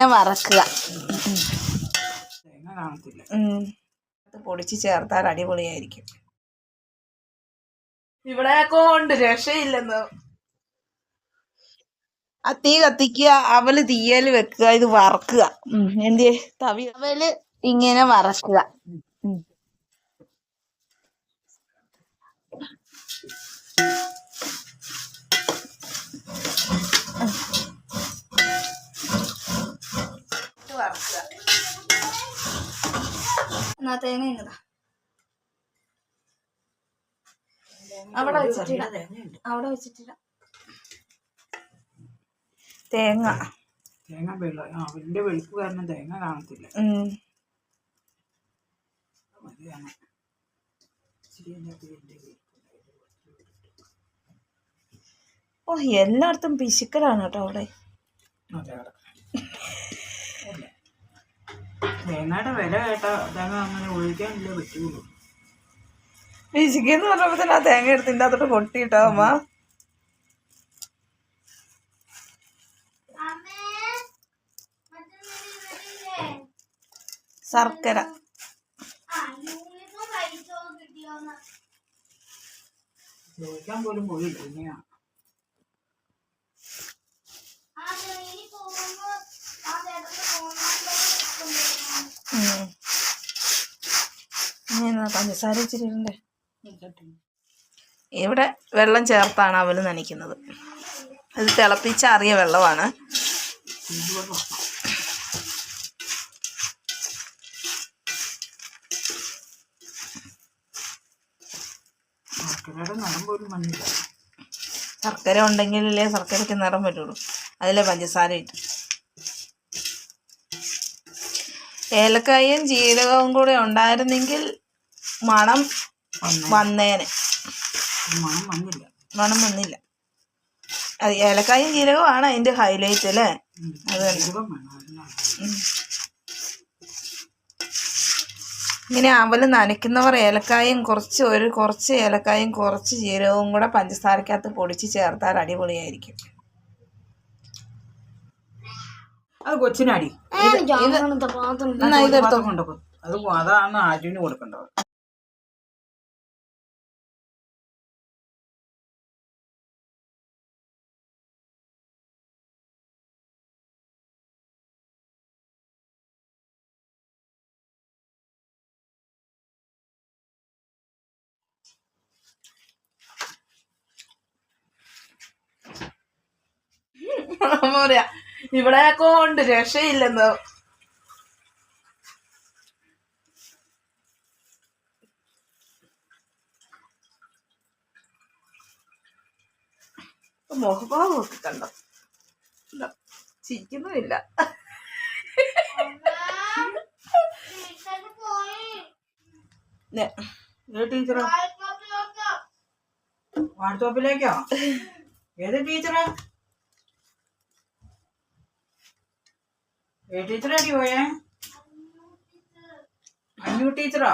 വറക്കുക. അത് പൊടിച്ച് ചേർത്താൽ അടിപൊളിയായിരിക്കും. ഇവിടെ കൊണ്ട് രക്ഷയില്ലെന്ന്. ആ തീ കത്തിക്കുക അവൽ തീയൽ വെക്കുക ഇത് വറക്കുക. എന്തേ തവി അവൽ ഇങ്ങനെ വറക്കുക. Thank ഇത് എന്നാ തേങ്ങ ഇങ്ങതാ അവിടെ വെച്ചിട്ടില്ല അവിടെ വെച്ചിട്ടില്ല തേങ്ങ. തേങ്ങ വെള്ള ആ വെളുപ്പ് കാരണം തേങ്ങ കാണത്തില്ല. ഓ എല്ലായിടത്തും പിശുക്കലാണ് കേട്ടോ അവിടെ. അതെ കിടക്കണം തേങ്ങയുടെ വില കേട്ടാ. തേങ്ങ അങ്ങനെ ഒഴിക്കാൻ പറ്റുള്ളൂ പിശുക്കെന്ന് പറഞ്ഞപ്പോ തന്നെ ആ തേങ്ങ എടുത്ത് ഇതിന്റെ അകത്തോട്ട് കൊട്ടിട്ടോ അമ്മ? ശർക്കര. ചോദിക്കാൻ പോലും പോയില്ല ഇനിയാ. പഞ്ചസാര ഇച്ചിരി ഇടണ്ടേ ഇവിടെ വെള്ളം ചേർത്താണ് അവൽ നനയ്ക്കുന്നത്. ഇത് തിളപ്പിച്ചാറിയ വെള്ളമാണ്. ശർക്കര ഉണ്ടെങ്കിലല്ലേ ശർക്കരയ്ക്ക് നിറം വരുള്ളൂ. അതിലെ പഞ്ചസാര ഇട്ടു. ഏലക്കായും ജീരകവും കൂടെ ഉണ്ടായിരുന്നെങ്കിൽ മണം വന്നേ. വന്നേനെ. മണം വന്നില്ല. മണം വന്നില്ല. അത് ഏലക്കായും ആണ് അതിന്റെ ഹൈലൈറ്റ് അല്ലേ? അത്. ഇങ്ങനെ അവൽ നനയ്ക്കുന്നവർ ഏലക്കായും കുറച്ച് ഒരു കുറച്ച് ഏലക്കായും കുറച്ച് ജീരകവും കൂടെ പഞ്ചസാരക്കകത്ത് പൊടിച്ച് ചേർത്താൽ അടിപൊളിയായിരിക്കും. അത് കൊച്ചിനടി. അതാണ് ആര്യന് കൊടുക്കേണ്ടത് അമ്മ പറയാ ഇവിടെ കൊണ്ട് രക്ഷയില്ലെന്ന്. മുഖഭാവം ഒക്കെ കണ്ടോ? ചിരിക്കുന്നുമില്ല. ടീച്ചറാ. വാട്സാപ്പിലേക്കോ ഏത് ടീച്ചറാ? ഏത് ടീച്ചറാടി പോയേ അഞ്ഞു ടീച്ചറാ